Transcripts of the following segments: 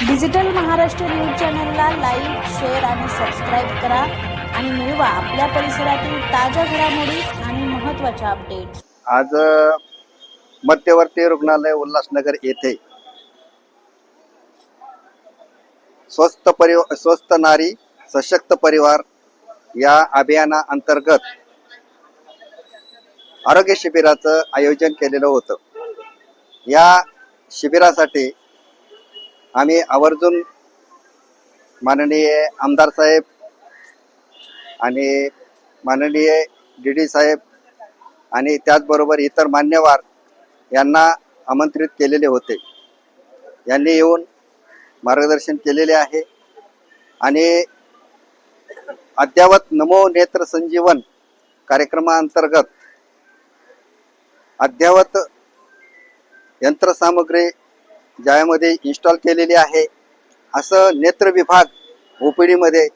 Digital Maharashtra news चॅनलला like share आणि subscribe करा आणि मिळवा आपल्या परिसरातील ताज्या घडामोडी आणि महत्त्वाच्या अपडेट्स आज मध्यवर्ती रुग्णालय उल्हासनगर येथे स्वस्त परिवार स्वस्त नारी सशक्त परिवार या अभियाना अंतर्गत आरोग्य शिबिराचं आयोजन केलेलं होतं. या शिबिरासाठी आम्ही आवर्जून माननीय आमदार साहेब आणि माननीय डी डी साहेब आणि त्याचबरोबर इतर मान्यवर यांना आमंत्रित केलेले होते. यांनी येऊन मार्गदर्शन केलेले आहे. आणि अद्यावत नमो नेत्र संजीवन कार्यक्रमाअंतर्गत अद्यावत यंत्रसामग्री ज्यामध्ये इन्स्टॉल केलेली आहे. असं नेत्र विभाग ओपीडीमध्ये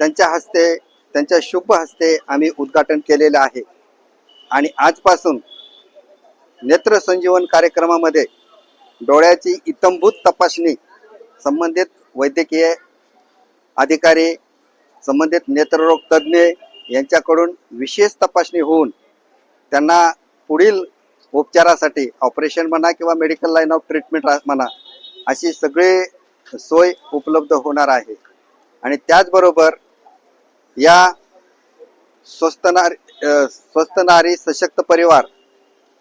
त्यांच्या हस्ते त्यांच्या शुभ हस्ते आम्ही उद्घाटन केलेलं आहे. आणि आजपासून नेत्र संजीवन कार्यक्रमामध्ये डोळ्याची इतंभूत तपासणी संबंधित वैद्यकीय अधिकारी संबंधित नेत्ररोग तज्ज्ञ यांच्याकडून विशेष तपासणी होऊन त्यांना पुढील उपचारासाठी ऑपरेशन म्हणा किंवा मेडिकल लाईन ऑफ ट्रीटमेंट म्हणा अशी सगळी सोय उपलब्ध होणार आहे. आणि त्याचबरोबर या स्वस्त नारी स्वस्त नारी सशक्त परिवार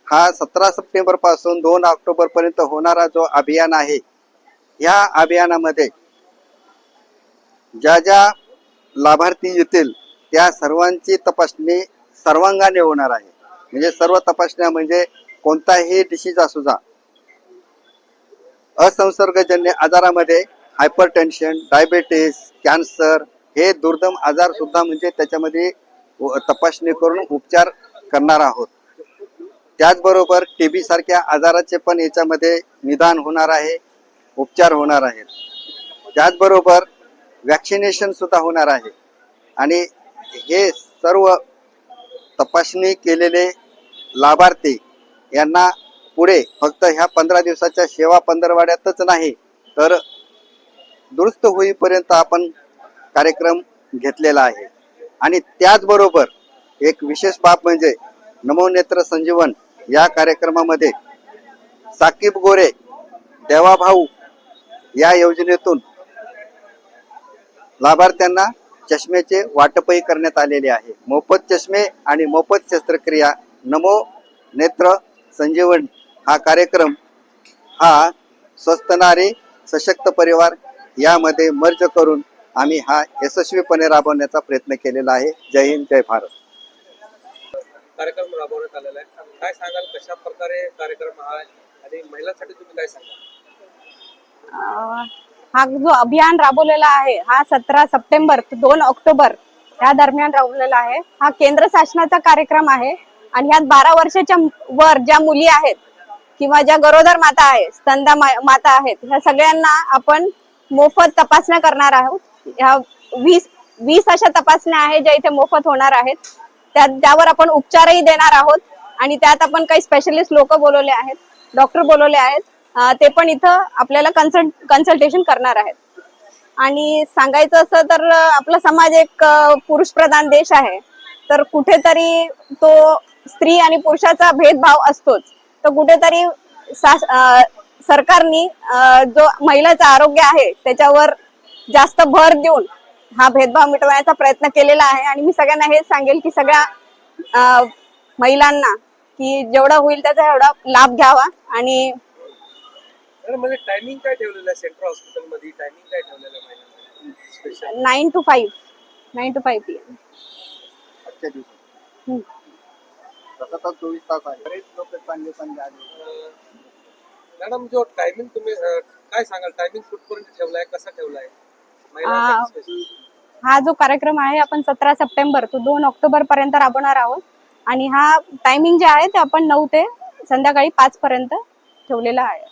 हा सतरा सप्टेंबरपासून दोन ऑक्टोबर पर्यंत होणारा जो अभियान आहे या अभियानामध्ये ज्या ज्या लाभार्थी येतील त्या सर्वांची तपासणी सर्वांगाने होणार आहे. म्हणजे सर्व तपासण्या म्हणजे कोणताही डिसीज असू जा. असंसर्गजन्य आजारामध्ये हायपर टेन्शन डायबेटीस कॅन्सर हे दुर्दम आजार सुद्धा म्हणजे त्याच्यामध्ये तपासणी करून उपचार करणार आहोत. त्याचबरोबर टी बी सारख्या आजाराचे पण याच्यामध्ये निदान होणार आहे उपचार होणार आहेत. त्याचबरोबर वॅक्सिनेशन सुद्धा होणार आहे. आणि हे सर्व तपासणी केलेले लाभार्थी यांना पुढे फक्त ह्या पंधरा दिवसाच्या सेवा पंधरवाड्यातच नाही तर दुरुस्त होईपर्यंत आपण कार्यक्रम घेतलेला आहे. आणि त्याचबरोबर एक विशेष बाब म्हणजे नमोनेत्र संजीवन या कार्यक्रमामध्ये साकीब गोरे देवाभाऊ या योजनेतून लाभार्थ्यांना चष्म्याचे वाटपही करण्यात आलेले आहे. मोफत चष्मे आणि मोफत शस्त्रक्रिया नमो नेत्र संजीवन. हा कार्यक्रम हा स्वस्त नारी सशक्त परिवार यामध्ये मर्ज करून आम्ही हा यशस्वीपणे राबवण्याचा प्रयत्न केलेला आहे. जय हिंद जय भारत. कार्यक्रम राबवण्यात आलेला आहे. काय सांगाल कशा प्रकारे कार्यक्रम हा आणि महिलांसाठी तुम्ही काय सांगाल? हा जो अभियान राबवलेला आहे हा सतरा सप्टेंबर ते दोन ऑक्टोबर या दरम्यान राबवलेला आहे. हा केंद्र शासनाचा कार्यक्रम आहे. आणि ह्यात बारा वर्षाच्या वर ज्या मुली आहेत किंवा ज्या गरोदर माता आहेत स्तंदा माता आहेत ह्या सगळ्यांना आपण मोफत तपासण्या करणार आहोत. ह्या वीस वीस अशा तपासण्या आहेत ज्या इथे मोफत होणार आहेत. त्या त्यावर आपण उपचारही देणार आहोत आणि त्यात आपण काही स्पेशलिस्ट लोक बोलवले आहेत डॉक्टर बोलवले आहेत. ते पण इथं आपल्याला कन्सल्ट कन्सल्टेशन करणार आहेत. आणि सांगायचं असं तर आपला समाज एक पुरुष प्रधान देश आहे. तर कुठेतरी तो स्त्री आणि पुरुषाचा भेदभाव असतोच. तर कुठेतरी सरकारनी जो महिलाचं आरोग्य आहे त्याच्यावर जास्त भर देऊन हा भेदभाव मिटवण्याचा प्रयत्न केलेला आहे. आणि मी सगळ्यांना हेच सांगेल की सगळ्या महिलांना की जेवढा होईल त्याचा एवढा लाभ घ्यावा आणि तर म्हणजे टायमिंग काय ठेवलेलं सेंट्रल हॉस्पिटलमध्ये टायमिंग काय ठेवलेलं nine to five nine to five P M तर चोवीस तास आहे. बरेच लोक चांगले चांगले आले. मॅडम जो टायमिंग तुम्ही अं, काय सांगाल? टायमिंग कुठपर्यंत ठेवलाय? कसा ठेवलाय? महिलांसाठी हा जो कार्यक्रम आहे आपण सतरा सप्टेंबर तो दोन ऑक्टोबर पर्यंत राबवणार आहोत. आणि हा टायमिंग जे आहे ते आपण नऊ ते संध्याकाळी पाच पर्यंत ठेवलेला आहे.